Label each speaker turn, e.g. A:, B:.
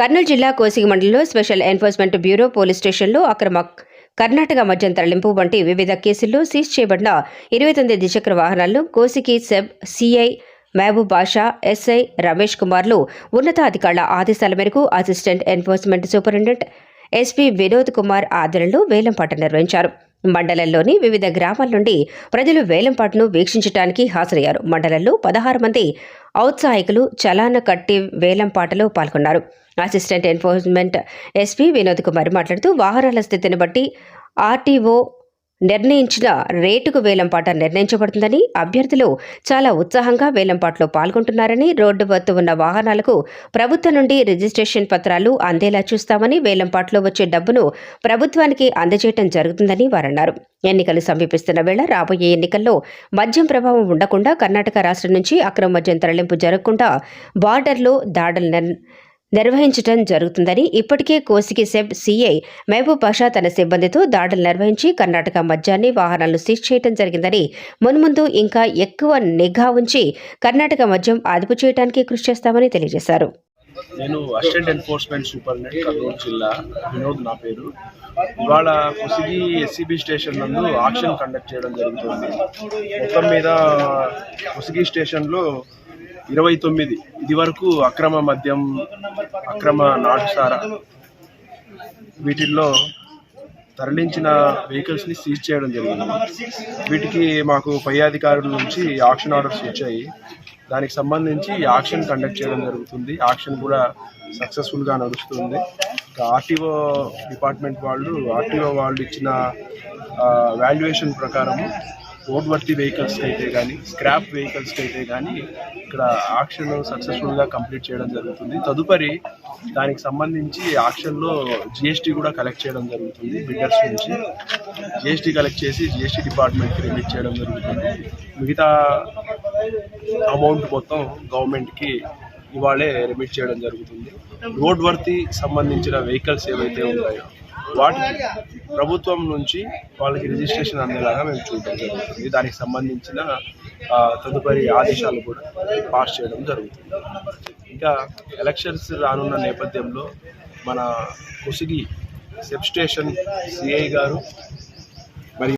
A: కర్నూలు జిల్లా కోసిగి మండలంలో special enforcement bureau police స్టేషన్లో అక్రమ కర్ణాటక మద్యం తరలింపు వంటి వివిధ కేసుల్లో సీజ్ చేయబడిన ఇరవై తొమ్మిది ద్విచక్ర వాహనాలను Kosigi SEB CI Mahaboob Basha SI Ramesh కుమార్లు ఉన్నతాధికారుల ఆదేశాల మేరకు assistant enforcement superintendent SP Vinod Kumar ఆధ్వర్యంలో వేలంపాట నిర్వహించారు. మండలంలోని వివిధ గ్రామాల నుండి ప్రజలు వేలంపాటను వీక్షించడానికి హాజరయ్యారు. మండలంలో పదహారు మంది ఔత్సాహికులు చలాన కట్టి వేలంపాటలో పాల్గొన్నారు. Assistant enforcement SP Vinod Kumar మాట్లాడుతూ వాహనాల స్థితిని బట్టి ఆర్టీఓ నిర్ణయించిన రేటుకు వేలంపాట నిర్ణయించబడుతుందని అభ్యర్థులు చాలా ఉత్సాహంగా వేలంపాట్లో పాల్గొంటున్నారని రోడ్డు వద్ద ఉన్న వాహనాలకు ప్రభుత్వం నుండి రిజిస్ట్రేషన్ పత్రాలు అందేలా చూస్తామని వేలంపాట్లో వచ్చే డబ్బును ప్రభుత్వానికి అందజేయటం జరుగుతుందని వారన్నారు. ఎన్నికలు సమీపిస్తున్న వేళ రాబోయే ఎన్నికల్లో మద్యం ప్రభావం ఉండకుండా కర్ణాటక రాష్ట్రం నుంచి అక్రమ మద్యం తరలింపు జరగకుండా బార్డర్లో దాడులు నిర్- నిర్వహించడం జరుగుతుందని ఇప్పటికే కోసికి సెబ్ సీఐ మహబూబ్ బాషా తన సిబ్బందితో దాడులు నిర్వహించి కర్ణాటక మద్యాన్ని వాహనాలను సీజ్ చేయడం జరిగిందని మున్ముందు ఇంకా ఎక్కువ నిఘా ఉంచి కర్ణాటక మద్యం అదుపు చేయడానికి కృషి చేస్తామని తెలియజేశారు.
B: నేను అసిస్టెంట్ ఎన్ఫోర్స్మెంట్ సూపరింటెండెంట్ కర్నూలు జిల్లా వినోద్ నా పేరు. ఇవాళ కుసిగి ఎస్సీబీ స్టేషన్ నందు ఆక్షన్ కండక్ట్ చేయడం జరుగుతుంది. మొత్తం మీద కుసిగి స్టేషన్లో ఇరవై తొమ్మిది. ఇది వరకు అక్రమ మద్యం అక్రమ నాటుసారా వీటిల్లో తరలించిన వెహికల్స్ని సీజ్ చేయడం జరిగింది. వీటికి మాకు పై అధికారుల నుంచి ఆక్షన్ ఆర్డర్స్ వచ్చాయి. దానికి సంబంధించి ఆక్షన్ కండక్ట్ చేయడం జరుగుతుంది. ఆక్షన్ కూడా సక్సెస్ఫుల్గా నడుస్తుంది. ఇంకా ఆర్టీఓ డిపార్ట్మెంట్ వాళ్ళు ఆర్టీఓ వాళ్ళు ఇచ్చిన వాల్యుయేషన్ ప్రకారము రోడ్ వర్తి వెహికల్స్కి అయితే కానీ స్క్రాప్ వెహికల్స్కి అయితే కానీ ఇక్కడ ఆక్షన్ సక్సెస్ఫుల్గా కంప్లీట్ చేయడం జరుగుతుంది. తదుపరి దానికి సంబంధించి ఆక్షన్లో జిఎస్టీ కూడా కలెక్ట్ చేయడం జరుగుతుంది బిడ్డర్స్ నుంచి. జిఎస్టీ కలెక్ట్ చేసి జిఎస్టీ డిపార్ట్మెంట్కి రిమిట్ చేయడం జరుగుతుంది. మిగతా అమౌంట్ మొత్తం గవర్నమెంట్కి ఇవాళే రిమిట్ చేయడం జరుగుతుంది. రోడ్ వర్తి సంబంధించిన వెహికల్స్ ఏవైతే ఉన్నాయో వాటికి ప్రభుత్వం నుంచి వాళ్ళకి రిజిస్ట్రేషన్ అందేలాగా మేము చూడడం జరుగుతుంది. దానికి సంబంధించిన తదుపరి ఆదేశాలు కూడా పాస్ చేయడం జరుగుతుంది. ఇంకా ఎలక్షన్స్ రానున్న నేపథ్యంలో మన కుసిగి సెబ్ స్టేషన్ సిఐ గారు